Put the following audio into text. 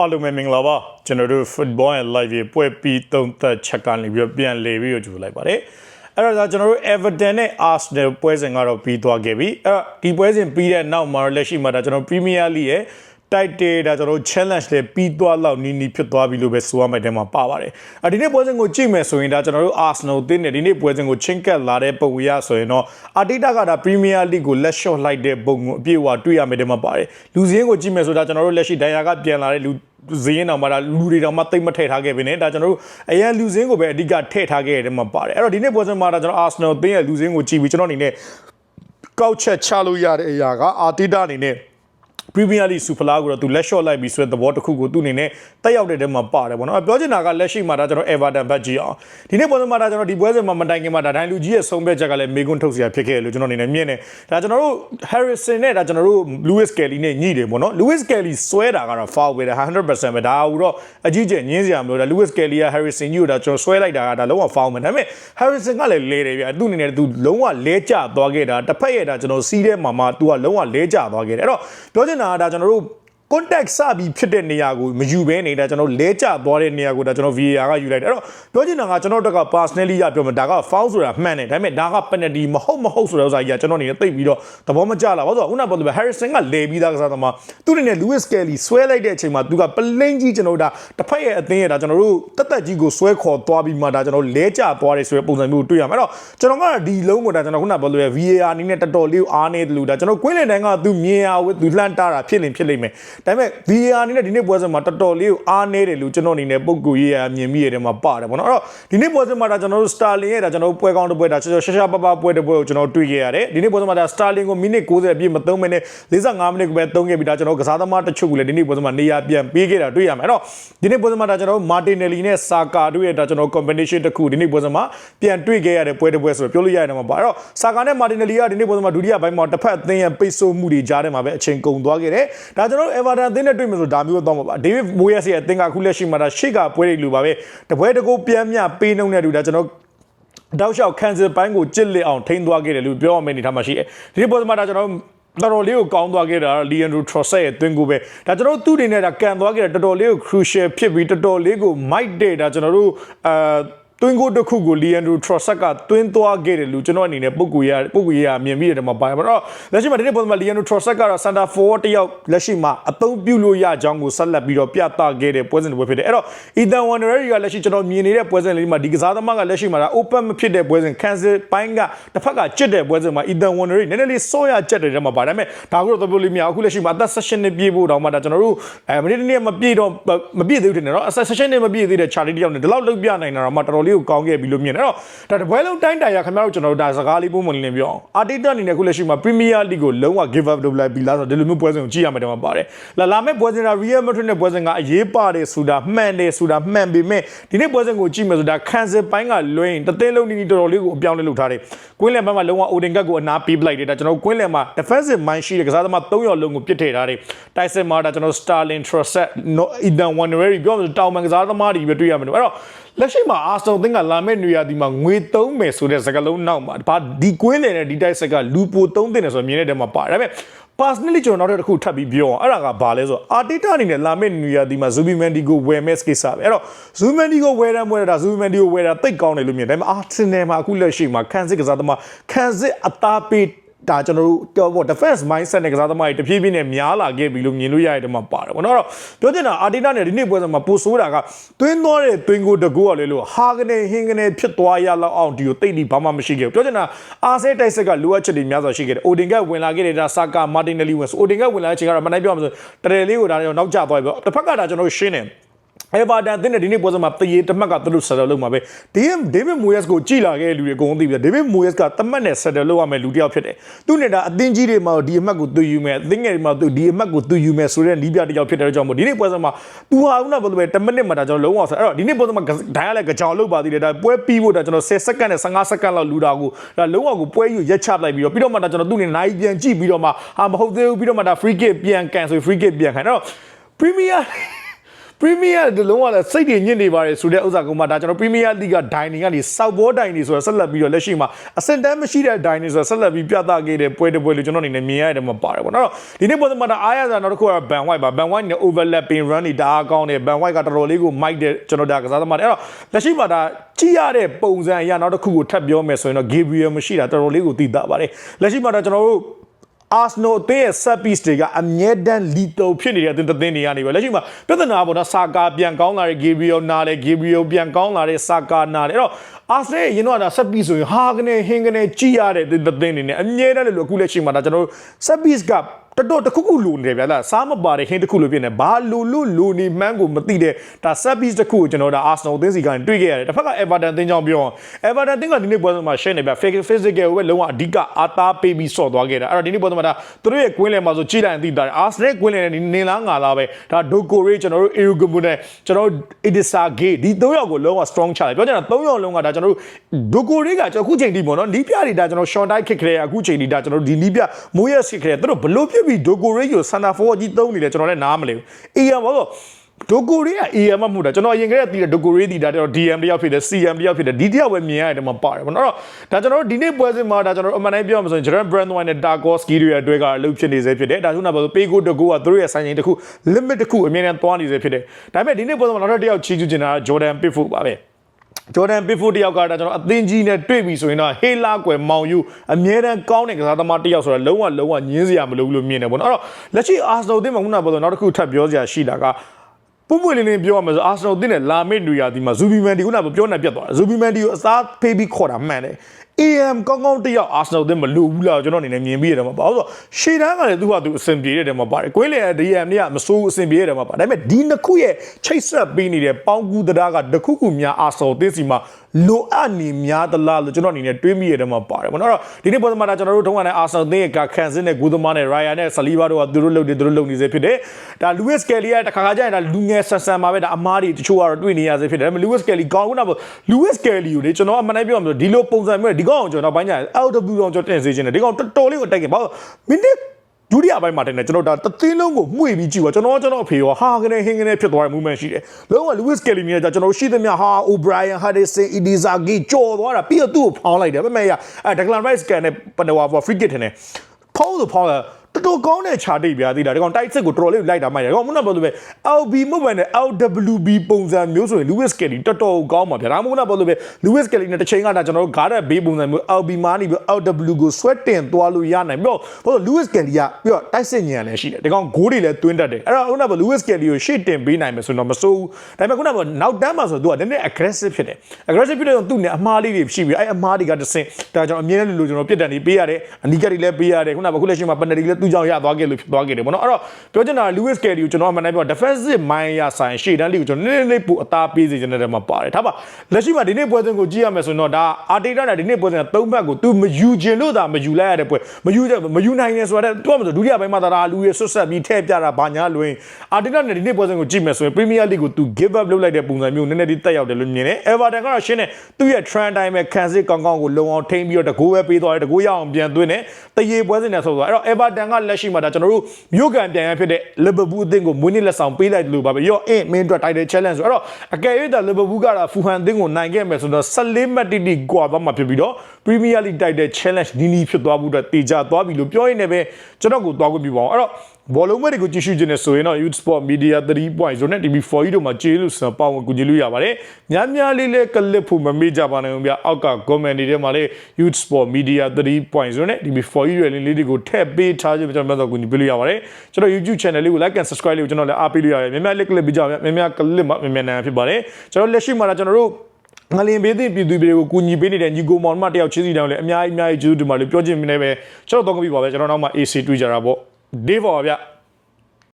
အားလုံးပဲမင်္ဂလာပါကျွန်တော်တို့ football and live ရေပွဲပြီးသုံးသက်ချက်ကနေပြီးတော့ပြန်လေပြီးတော့ကြိုလိုက်ပါတယ်အဲ့တော့ကျွန်တော်တို့ Everton နဲ့ Arsenal ပွဲစဉ်ကတော့ပြီးသွားခဲ့ပြီအဲ့တော့ဒီပွဲစဉ်ပြီးတဲ့နောက်မှာတော့လက်ရှိမှာဒါကျွန်တော် Premier League ရဲ့ တိုက်တေးဒါကျွန်တော် challenge တွေပြီးသွားလောက်နီးနီးဖြစ်သွားပြီလို့ပဲဆိုရမယ့်တဲမှာပါပါတယ်။အဒီနေ့ပွဲစဉ်ကိုကြည့်မယ်ဆိုရင်ဒါကျွန်တော်တို့ Arsenal တင်းနေဒီနေ့ပွဲစဉ်ကိုချင်းကပ်လာတဲ့ပုံရဆိုရင်တော့အာတီတာကဒါ Premier League ကိုလက် shot လိုက်တဲ့ပုံကိုအပြည့်အဝတွေ့ရမယ့်တဲမှာပါတယ်။လူစင်းကိုကြည့်မယ်ဆိုတာကျွန်တော်တို့လက်ရှိဒိုင်ယာကပြန်လာတဲ့လူဇင်းအောင်မှာဒါလူတွေတောင်မှတိတ်မထည့်ထားခဲ့ပြီနဲ့ဒါကျွန်တော်တို့အရင်လူစင်းကိုပဲအဓိကထည့်ထားခဲ့ရတဲ့မှာပါတယ်အဲ့တော့ဒီနေ့ပွဲစဉ်မှာဒါကျွန်တော် Arsenal တင်းရဲ့လူစင်းကိုကြည့်ပြီးကျွန်တော်အနေနဲ့ကောက်ချက်ချလို့ရတဲ့အရာကအာတီတာအနေနဲ့ Premier League Super League ကိုတော့သူလက် shot လိုက်ပြီးဆိုတဲ့သဘောတစ်ခုကိုသူ့အနေနဲ့တက်ရောက်တဲ့တဲမှာပါတယ်ဗောနော်ပြောချင်တာကလက်ရှိမှာဒါကျွန်တော် Everton ဘက်ကြီးအောင်ဒီနေ့ပွဲစဉ်မှာဒါကျွန်တော်ဒီပွဲစဉ်မှာမတိုင်ခင်မှာဒါဒိုင်လူကြီးရဲ့ဆုံးဖြတ်ချက်ကလည်းမေကွန်းထုတ်စရာဖြစ်ခဲ့တယ်လို့ကျွန်တော်အနေနဲ့မြင်တယ်ဒါကျွန်တော်တို့ Harrison နဲ့ဒါကျွန်တော်တို့ Lewis Kelly နဲ့ညှိတယ်ဗောနော် Lewis Kelly ဆွဲတာကတော့ foul ပဲဒါ100%ပဲဒါဟူတော့အကြီးကျယ်ညင်းစရာမလိုဒါ Lewis Kelly က Harrison ညို့ဒါကျွန်တော်ဆွဲလိုက်တာကဒါလုံးဝ foul ပဲဒါပေမဲ့ Harrison ကလည်းလဲတယ်ဗျသူ့အနေနဲ့သူလုံးဝလဲကျသွားခဲ့တာတစ်ဖက်ရဲ့ဒါကျွန်တော်စီးတဲ့မှာမှသူကလုံးဝလဲကျသွားခဲ့တယ်အဲ့တော့ပြောချင်တာကဒါကျွန်တော်တို့ contact စပြီးဖြစ်တဲ့နေရာကိုမယူဘဲနေတာကျွန်တော်လဲကျသွားတဲ့နေရာကိုဒါကျွန်တော် VAR ကယူလိုက်တယ်အဲ့တော့ပြောချင်တာကကျွန်တော်တက်က personally ရပြောမှာဒါက foul ဆိုတာမှန်တယ်ဒါပေမဲ့ဒါက penalty မဟုတ်မဟုတ်ဆိုတဲ့ဥစ္စာကြီးကကျွန်တော်အနေနဲ့သိပြီးတော့သဘောမကျလာဘာလို့ဆိုတော့ခုနကပြောသလိုပဲ Harrison ကလဲပြီးသားကစားသမားသူအနေနဲ့ Lewis Kelly ဆွဲလိုက်တဲ့အချိန်မှာသူကပလိန်ကြီးကျွန်တော်ဒါတစ်ဖက်ရဲ့အသင်းရဲ့ဒါကျွန်တော်တို့တက်တက်ကြီးကိုဆွဲခေါ်သွားပြီးမှဒါကျွန်တော်လဲကျသွားတယ်ဆိုတဲ့ပုံစံမျိုးကိုတွေ့ရမှာအဲ့တော့ကျွန်တော်ကဒီလုံးကိုဒါကျွန်တော်ခုနကပြောလို့ VAR အနေနဲ့တော်တော်လေးအားနေတယ်လို့ဒါကျွန်တော်ကွင်းလင်တိုင်းကသူမြင်ရဝသူလှမ်းတာတာဖြစ်နေဖြစ်လိမ့်မယ်ဒါပေမဲ့ VAR အနေနဲ့ဒီနေ့ပွဲစဉ်မှာတော်တော်လေးကိုအားနေတယ်လို့ကျွန်တော်အနေနဲ့ပုံကူရေးရမြင်မိရတယ်မှာပါတယ်ဗောနော်အဲ့တော့ဒီနေ့ပွဲစဉ်မှာဒါကျွန်တော်တို့ Starling ရဲ့ဒါကျွန်တော်တို့ပွဲကောင်းတစ်ပွဲဒါချောချောရှာရှာပပပွဲတစ်ပွဲကိုကျွန်တော်တွေ့ခဲ့ရတယ်ဒီနေ့ပွဲစဉ်မှာဒါ Starling ကိုမိနစ်90အပြည့်မသုံးမနဲ့45မိနစ်ကိုပဲသုံးခဲ့ပြီးဒါကျွန်တော်ကစားသမားတချို့ကလည်းဒီနေ့ပွဲစဉ်မှာနေရာပြန်ပေးခဲ့တာတွေ့ရမယ်အဲ့တော့ဒီနေ့ပွဲစဉ်မှာဒါကျွန်တော်တို့ Martinelli နဲ့ Saka တို့ရဲ့ဒါကျွန်တော် combination တစ်ခုဒီနေ့ပွဲစဉ်မှာပြန်တွေ့ခဲ့ရတဲ့ပွဲတစ်ပွဲဆိုတော့ပြောလို့ရတယ်မှာပါအဲ့တော့ Saka နဲ့ Martinelli ကဒီနေ့ပွဲစဉ်မှာဒုတိယပိုင်းမှာတစ်ဖက်အသင်းရဲ့ပိတ်ဆို့မှုတွေကြားထဲမှာပဲအချိန်ကုန်သွားခဲ့တယ်ဒါကျွန်တော်တို့ Everton အသင်းနဲ့တွေ့မယ်ဆိုဒါမျိုးတော့မှာပါ David Moyes ရဲ့အသင်းကအခုလက်ရှိမှာဒါရှေ့ကပွဲတွေလူပါပဲတပွဲတကူပြန်မြပေးနှုံနဲ့တူဒါကျွန်တော်တောက်လျှောက်ကန်ဆယ်ပိုင်းကိုကြစ်လက်အောင်ထိန်းသွားခဲ့တယ်လို့ပြောရမယ့်အနေထားမှာရှိတယ်ဒီနေ့ပွဲစဉ်မှာဒါကျွန်တော်တော်တော်လေးကိုကောင်းသွားခဲ့တာလီယန်ဒရိုထရော့ဆက်ရဲ့သွင်းကိုပဲဒါကျွန်တော်တို့သူ့အနေနဲ့ဒါကန်သွားခဲ့တာတော်တော်လေးကို crucial ဖြစ်ပြီးတော်တော်လေးကို might တဲ့ဒါကျွန်တော်တို့အာ တွင်းကိုတစ်ခုကိုလီယန်ဒရိုထရော့ဆက်ကတွင်းသွားခဲ့တယ်လို့ကျွန်တော်အနေနဲ့ပုံကူရပုံကူရမြင်ပြီးတယ်မှာပါပါတော့လက်ရှိမှာဒီနေ့ပုံမှာလီယန်ဒရိုထရော့ဆက်ကတော့ center forward တယောက်လက်ရှိမှာအသုံးပြုလို့ရကြောင်းကိုဆက်လက်ပြီးတော့ပြသခဲ့တဲ့ပွဲစဉ်တစ်ပွဲဖြစ်တယ်အဲ့တော့ Ethan Wandereri ကလက်ရှိကျွန်တော်မြင်နေတဲ့ပွဲစဉ်လေးမှာဒီကစားသမားကလက်ရှိမှာဒါ open မဖြစ်တဲ့ပွဲစဉ် cancel ပိုင်းကတစ်ဖက်ကကြစ်တဲ့ပွဲစဉ်မှာ Ethan Wandereri နည်းနည်းလေးစောရကြက်တယ်တဲ့မှာပါဒါပေမဲ့ဒါကတော့တော်တော်လေးမရအခုလက်ရှိမှာအသက်16နှစ်ပြည့်ဖို့တောင်မှဒါကျွန်တော်တို့အဲမိနစ်နေ့မပြည့်တော့မပြည့်သေးဘူးထင်တယ်နော်အသက်16နှစ်မပြည့်သေးတဲ့ Charlie တယောက်နဲ့ဒီလောက်လုပ်ပြနိုင်တာတော့မှတော်တော်လေးကိုကောင်းခဲ့ပြီလို့မြင်တယ်အဲ့တော့ဒါတပွဲလုံးတိုင်းတိုင်ရခင်ဗျားတို့ကျွန်တော်တို့ဒါစကားလေးပုံမှန်လေးပြောအောင်အာတီတာအနေနဲ့ခုလက်ရှိမှာ Premier League ကိုလုံးဝ give up လုပ်လိုက်ပြီလားဆိုတော့ဒီလိုမျိုးပွဲစဉ်ကိုကြည့်ရမယ်တော့မှာပါတယ်လာလာမဲ့ပွဲစဉ်က Real Madrid နဲ့ပွဲစဉ်ကအရေးပါတယ်ဆိုတာမှန်တယ်ဆိုတာမှန်ပေမဲ့ဒီနေ့ပွဲစဉ်ကိုကြည့်မယ်ဆိုတာခံစစ်ပိုင်းကလွှဲရင်တသိန်းလုံးနီးနီးတော်တော်လေးကိုအပြောင်းလဲလုပ်ထားတယ်ကွင်းလယ်ဘက်မှာလုံးဝ Odin Gak ကိုအနာပေးပလိုက်တယ်ဒါကျွန်တော်ကွင်းလယ်မှာ defensive mind ရှိတဲ့ကစားသမား၃ယောက်လုံးကိုပြစ်ထည့်ထားတယ်တိုက်စစ်မှာဒါကျွန်တော် Starling Trossard Ethan Wandereri ပြောမယ်ဆိုတောင်မန်ကစားသမားတွေပဲတွေ့ရမယ်နော်အဲ့တော့ လက်ရှိမှာအာစတုံသင်းကလာမယ့်နေရာဒီမှာငွေသုံးမယ်ဆိုတဲ့စကားလုံးနောက်မှာဘာဒီကွင်းလေနဲ့ဒီတိုက်ဆက်ကလူပိုသုံးတင်တယ်ဆိုတော့မြင်တဲ့တဲမှာပါတယ်ဒါပေမဲ့ personally ကျွန်တော်နောက်တစ်ခုထပ်ပြီးပြောအောင်အဲ့ဒါကဘာလဲဆိုတော့ arteta အနေနဲ့လာမယ့်နေရာဒီမှာ Zubimendi ကိုဝယ်မဲ့ကိစ္စပဲအဲ့တော့ Zubimendi ကိုဝယ်တယ်ဝယ်တာ Zubimendi ကိုဝယ်တာတိတ်ကောင်းတယ်လို့မြင်တယ်ဒါပေမဲ့ Arsenal မှာအခုလက်ရှိမှာခန်းစစ်ကစားသမားခန်းစစ်အသားပေး ဒါကျွန်တော်တို့တော့ပေါ့ defense mindset နဲ့ကစားသမားတွေတဖြည်းဖြည်းနဲ့များလာခဲ့ပြီလို့မြင်လို့ရတဲ့မှာပါတယ်ပေါ့နော်အဲ့တော့ပြောချင်တာအာတီနာနဲ့ဒီနေ့ပွဲစဉ်မှာပိုဆိုးတာကတွင်းသွားတဲ့တွင်းကိုတကူကလေလို့ဟာကနေဟင်းကနေဖြစ်သွားရလောက်အောင်ဒီကိုတိတ်ဒီဘာမှမရှိခဲ့ဘူးပြောချင်တာအာဆဲတိုက်ဆက်ကလိုအပ်ချက်တွေများစွာရှိခဲ့တယ်အိုဒင်ကဝင်လာခဲ့တဲ့ဒါဆာကာမာတင်နယ်လီဝင်ဆိုအိုဒင်ကဝင်လာတဲ့အချိန်ကတော့မနိုင်ပြောမှဆိုတရယ်လေးကိုဒါတော့နောက်ကျသွားပြီပေါ့တစ်ဖက်ကဒါကျွန်တော်ရှင်းတယ် အေဗာတန်တင်းတဲ့ဒီနေ့ပွဲစဉ်မှာတရေတမက်ကသူတို့ဆက်တယ်လို့မှာပဲဒီဒေးဗစ်မိုယက်စ်ကိုကြည်လာခဲ့တဲ့လူတွေအကုန်သိပြီဒေးဗစ်မိုယက်စ်ကတမက်နဲ့ဆက်တယ်လို့ရမယ်လူတစ်ယောက်ဖြစ်တယ်သူနဲ့ဒါအသင်းကြီးတွေမှာဒီအမက်ကိုသူယူမယ်အသင်းငယ်တွေမှာသူဒီအမက်ကိုသူယူမယ်ဆိုတဲ့နီးပြတစ်ယောက်ဖြစ်တဲ့ကြောင့်မို့ဒီနေ့ပွဲစဉ်မှာသူဟာဦးနာဘယ်လိုပဲ10မိနစ်မှာဒါကျွန်တော်လုံးဝဆက်အဲ့တော့ဒီနေ့ပွဲစဉ်မှာဒိုင်ရလဲကြောင်လောက်ပါသေးတယ်ဒါပွဲပြီးဖို့ဒါကျွန်တော်10စက္ကန့်နဲ့15စက္ကန့်လောက်လူတာကိုဒါလုံးဝကိုပွဲယူရက်ချလိုက်ပြီးတော့ပြီးတော့မှဒါကျွန်တော်သူ့နေနိုင်ပြန်ကြည့်ပြီးတော့မှဟာမဟုတ်သေးဘူးပြီးတော့မှဒါ free kick ပြန်ကန်ဆို free kick ပြန်ခံအဲ့တော့ Premier Premier ဒီလုံးဝလည်းစိတ်တွေညစ်နေပါတယ်ဆိုတဲ့ဥစ္စာကမှဒါကျွန်တော် Premier League ကဒိုင်နေကနေစောက်ဘောဒိုင်နေဆိုတော့ဆက်လက်ပြီးတော့လက်ရှိမှာအစင်တန်းမရှိတဲ့ဒိုင်နေဆိုတော့ဆက်လက်ပြီးပြသခဲ့တဲ့ပွဲတစ်ပွဲလို့ကျွန်တော်အနေနဲ့မြင်ရတယ်မှာပါတယ်ပေါ့နော်ဒီနေ့ပုံစံမှာဒါအားရစားနောက်တစ်ခုက Ban White ပါ Ban White နဲ့ overlapping run တွေဒါအားကောင်းတယ် Ban White ကတော်တော်လေးကို mic တဲ့ကျွန်တော်ဒါကစားသမားတွေအဲ့တော့လက်ရှိမှာဒါကြည့်ရတဲ့ပုံစံအရနောက်တစ်ခုကိုထပ်ပြောမယ်ဆိုရင်တော့ Gabriel မရှိတာတော်တော်လေးကိုသိတာပါတယ်လက်ရှိမှာဒါကျွန်တော်တို့ Arsenal အသင်းရဲ့ set piece တွေကအမြဲတမ်းလီတိုဖြစ်နေတဲ့အသင်းတစ်သင်းတွေကနေပဲလက်ရှိမှာပြဿနာပေါ့နော်စာကာပြန်ကောင်းလာတဲ့ Gabriel နားတယ် Gabriel ပြန်ကောင်းလာတဲ့စာကာနားတယ်အဲ့တော့ Arsenal ရဲ့ရင်တော့ဒါ set piece ဆိုရင်ဟာကနေဟင်းကနေကြည်ရတဲ့သင်းတစ်သင်းတွေနဲ့အမြဲတမ်းလို့အခုလက်ရှိမှာဒါကျွန်တော်တို့ set piece က တော်တော်တစ်ခုခုလိုနေတယ်ဗျာလားစားမပါတဲ့ဟင်းတစ်ခုလိုဖြစ်နေဘာလိုလို့လိုနေမှန်းကိုမသိတဲ့ဒါ set piece တစ်ခုကိုကျွန်တော်ဒါ Arsenal အသင်းစီကနေတွေ့ခဲ့ရတယ်တစ်ဖက်က Everton အသင်းကြောင့်ပြောအောင် Everton အသင်းကဒီနေ့ပွဲစဉ်မှာရှင်းနေဗျ physical ကိုပဲလုံးဝအဓိကအားသားပေးပြီးဆော့သွားခဲ့တာအဲ့တော့ဒီနေ့ပွဲစဉ်မှာဒါသူတို့ရဲ့ကွင်းလယ်မှာဆိုကြည်လိုက်ရင်သိတာ Arsenal ကွင်းလယ်နဲ့နေလားငါလားပဲဒါဒိုကိုရေးကျွန်တော်တို့ Irugumu နဲ့ကျွန်တော်တို့ Idrissa Gueye ဒီ၃ယောက်ကိုလုံးဝ strong ချတယ်ပြောချင်တာ၃ယောက်လုံးကဒါကျွန်တော်တို့ဒိုကိုရေးကကျွန်တော်အခုချိန်ထိပေါ့နော်နီးပြတွေဒါကျွန်တော် short die kick ခရဲအခုချိန်ထိဒါကျွန်တော်တို့ဒီနီးပြမိုးရက် kick ခရဲသူတို့ဘလို့ဖြစ်ပြီးဒိုကိုရေးကို center forward ကြီးသုံးနေတယ်ကျွန်တော်လည်းနားမလဲဘူးအေးရပါတော့ဒိုကိုရေးက AM မဟုတ်တာကျွန်တော်အရင်ကတည်းကတည်တဲ့ဒိုကိုရေးတည်တာတော့ DM တယောက်ဖြစ်တယ် CM တယောက်ဖြစ်တယ်ဒီတယောက်ပဲမြင်ရတယ်မှာပါတယ်ပေါ့နော်ဒါကျွန်တော်တို့ဒီနေ့ပွဲစဉ်မှာဒါကျွန်တော်တို့အမှန်တိုင်းပြောမှဆိုရင် Jeremy Brandwine နဲ့ Tarkowski တွေရဲ့အတွက်ကအလုပ်ဖြစ်နေစေဖြစ်တယ်ဒါဆိုတော့ဘာလို့ Pego တကူကသူတို့ရဲ့ဆိုင်ချိန်တစ်ခု limit တစ်ခုအမြဲတမ်းသွားနေစေဖြစ်တယ်ဒါပေမဲ့ဒီနေ့ပွဲစဉ်မှာနောက်ထပ်တယောက်ချီးကျူးချင်တာက Jordan Pickford ပါပဲ ဂျော်ဒန်ပစ်ဖို့တယောက်ကဒါကျွန်တော်အသင်းကြီးနဲ့တွေ့ပြီဆိုရင်တော့ဟေးလာကွယ်မောင်ယူအမြဲတမ်းကောင်းတဲ့ကစားသမားတယောက်ဆိုတော့လုံးဝလုံးဝညင်းစရာမလိုဘူးလို့မြင်တယ်ပေါ့နော်အဲ့တော့လက်ရှိအာဆနယ်အသင်းမှာခုနကပြောတော့နောက်တစ်ခုထပ်ပြောစရာရှိတာကပုံပွင့်လင်းလင်းပြောရမယ်ဆိုအာဆနယ်အသင်းနဲ့လာမစ်နူယာဒီမှာဇူဘီမန်ဒီခုနကပြောနေပြတ်သွားတယ်ဇူဘီမန်ဒီကိုအစားဖေးပြီးခေါ်တာမှန်တယ် AM ကောင်းကောင်းတယောက်အာဆနယ်အသင်းမလိုဘူးလားကျွန်တော်အနေနဲ့မြင်ပြီးရတယ်မှာပါဆိုတော့ရှေ့တန်းကလည်းသူ့ဟာသူအဆင်ပြေတဲ့တယ်မှာပါတယ်ကွင်းလေ DM เนี่ยမစိုးအဆင်ပြေတဲ့တယ်မှာပါဒါပေမဲ့ဒီနှစ်ခုရဲ့ချိတ်ဆက်ပေးနေတဲ့ပေါင်းကူတရားကတခုခုများအာဆနယ်အသင်းစီမှာလိုအပ်နေများသလားလို့ကျွန်တော်အနေနဲ့တွေးမိရတယ်မှာပါတယ်ပေါ့နော်အဲ့တော့ဒီနေ့ပုံစံမှာကျွန်တော်တို့ထုံးကနေအာဆနယ်အသင်းရဲ့ကခန့်စင်းတဲ့ဂူသမားနဲ့ရိုင်ယာနဲ့ဆလီဘာတို့ကသူတို့လုပ်တယ်သူတို့လုပ်နေစေဖြစ်တယ်ဒါလူးဝစ်ကယ်လီကတခါခါကျရင်ဒါလူငယ်ဆန်ဆန်ပါပဲဒါအမားတွေတချို့ကတော့တွေ့နေရစေဖြစ်တယ်ဒါပေမဲ့လူးဝစ်ကယ်လီကောင်းခုနကလူးဝစ်ကယ်လီကိုလေကျွန်တော်အမှန်တမ်းပြောရမှာဒီလိုပုံစံမျိုးဒီ ကောင်ကိုကျွန်တော်ပိုင်းကြ LW တော့ကျွန်တော်တင်စေချင်တယ်ဒီကောင်တော်တော်လေးကိုတိုက်ခဲ့ဘာလို့မိနစ်ဒုတိယပိုင်းမှာတင်တယ်ကျွန်တော်ဒါတသင်းလုံးကိုမှုေပြီးကြည့်ပါကျွန်တော်ကျွန်တော်အဖေရောဟာကနေဟင်းကနေဖြစ်သွားတဲ့ movement ရှိတယ်လုံးဝ Lewis Kelly မြင်ကြကျွန်တော်ရှိသမျှဟာ O'Brien Hudson Idizagi ကြော်သွားတာပြီးတော့သူ့ကိုဖောင်းလိုက်တယ်ပဲမဲ့ရအဲ Declan Rice ကန်နဲ့ပနဝါ free kick ထင်တယ်ဖောင်းလို့ဖောင်းလာ တော်တော်ကောင်းတဲ့ခြာတိတ်ပြားသေးတာဒီကောင်တိုက်စစ်ကိုတော်တော်လေးလိုက်တာမှရတယ်ဒီကောင်မနက်ပြောလို့ပဲ LB မဟုတ်ဘဲနဲ့ LWB ပုံစံမျိုးဆိုရင် Lewis Kelly တော်တော်ကောင်းပါဗျာဒါမှမဟုတ်ပြောလို့ပဲ Lewis Kelly နဲ့တစ်ချိန်ကဒါကျွန်တော်တို့ guard ဘေးပုံစံမျိုး LB မားနေပြီး LW ကို sweat တင်သွားလို့ရနိုင်ပြီးတော့ဘာလို့ Lewis Kelly ကပြီးတော့တိုက်စစ်ညံလည်းရှိတယ်ဒီကောင်ဂိုးတွေလည်းတွင်းတတ်တယ်အဲ့တော့ခုနက Lewis Kelly ကိုရှေ့တင်ပေးနိုင်မယ်ဆိုတော့မစိုးဘူးဒါပေမဲ့ခုနကနောက်တန်းမှာဆိုတော့သူကနည်းနည်း aggressive ဖြစ်တယ် aggressive ဖြစ်တဲ့တော့သူ့နဲ့အမှားလေးတွေရှိပြီးအဲ့အမှားတွေကတစ်ဆင့်ဒါကျွန်တော်အမြဲတမ်းလို့ကျွန်တော်ပြစ်ဒဏ်တွေပေးရတယ်အနီးကပ်တွေလည်းပေးရတယ်ခုနကခုလက်ရှိမှာ penalty လည်းသူ့ကြောင့်ရသွားခဲ့လို့ဖြစ်သွားခဲ့တယ်ပေါ့နော်အဲ့တော့ပြောချင်တာ Lewis Kelly ကိုကျွန်တော်အမှန်တမ်းပြော defensive mind ရဆိုင်ရှေ့တန်းလေးကိုကျွန်တော်နည်းနည်းလေးပိုအသားပေးစေချင်တဲ့မှာပါတယ်ဒါပါလက်ရှိမှာဒီနေ့ပွဲစဉ်ကိုကြည့်ရမယ်ဆိုရင်တော့ဒါအာတေတာနဲ့ဒီနေ့ပွဲစဉ်ကသုံးဘက်ကိုသူမယူခြင်းလို့သာမယူလိုက်ရတဲ့ပွဲမယူမယူနိုင်နေဆိုတော့တွတ်မဆိုဒုတိယပိုင်းမှာဒါလူရဲ့ဆွတ်ဆက်ပြီးထည့်ပြတာဘာညာလွင်အာတေတာနဲ့ဒီနေ့ပွဲစဉ်ကိုကြည့်မယ်ဆိုရင် Premier League ကိုသူ give up လုပ်လိုက်တဲ့ပုံစံမျိုးနည်းနည်းလေးတက်ရောက်တယ်လို့မြင်တယ် Everton ကတော့ရှင်းတယ်သူ့ရဲ့ trend တိုင်းပဲခံစစ်ကောင်းကောင်းကိုလုံအောင်ထိန်းပြီးတော့တကိုးပဲပေးသွားတယ်တကိုးရအောင်ပြန်သွင်းတယ်တရေပွဲစဉ်နဲ့ဆိုတော့အဲ့တော့ Everton ကလက်ရှိမှာဒါကျွန်တော်တို့မြို့ကန်ပြန်ရဖြစ်တဲ့ Liverpool အသင်းကိုမွေးနေ့လက်ဆောင်ပေးလိုက်တယ်လို့ပါပဲရော့အင်းမင်းအတွက် title challenge ဆိုအဲ့တော့အကယ်၍ဒါ Liverpool ကဒါဖူဟန်အသင်းကိုနိုင်ခဲ့မယ်ဆိုတော့14မှတ်တိတိကွာသွားမှာဖြစ်ပြီးတော့ Premier League title challenge နီးနီးဖြစ်သွားမှုအတွက်တေချာသွားပြီလို့ပြောရင်းနဲ့ပဲကျွန်တော်ကိုသွားခွင့်ပြုပါအောင်အဲ့တော့ ဘောလုံးမဲ့တွေကိုကြည့်ရှုခြင်းနဲ့ဆိုရင်တော့ Youth Sport Media 3.0နဲ့ TV4 ကြီးတို့မှာကျေးလို့စပေါင်းကိုကြည့်လို့ရပါတယ်။များများလေးလေးကလစ်ဖို့မမေ့ကြပါနဲ့ဗျာ။အောက်က comment တွေထဲမှာလေး Youth Sport Media 3.0နဲ့ TV4 ကြီးတွေလေးတွေကိုထည့်ပေးထားခြင်းကျွန်တော်တို့ကိုကြည့်ပေးလို့ရပါတယ်။ကျွန်တော် YouTube channel လေးကို like and subscribe လေးကိုကျွန်တော်လည်းအားပေးလို့ရတယ်။များများလေး click ပေးကြပါများများ click မှာများများနိုင်ဖြစ်ပါတယ်။ကျွန်တော်လက်ရှိမှာကျွန်တော်တို့ငလင်ပေးတဲ့ပြည်သူတွေကိုကူညီပေးနေတဲ့ညီကိုမောင်မတယောက်ချင်းစီတောင်းလည်းအများကြီးအများကြီးကျေးဇူးတင်ပါတယ်ပြောချင်နေပဲကျွန်တော်တော့ကပြီပါပဲကျွန်တော်နောက်မှ AC တွေ့ကြတာပေါ့ day for ပါဗျ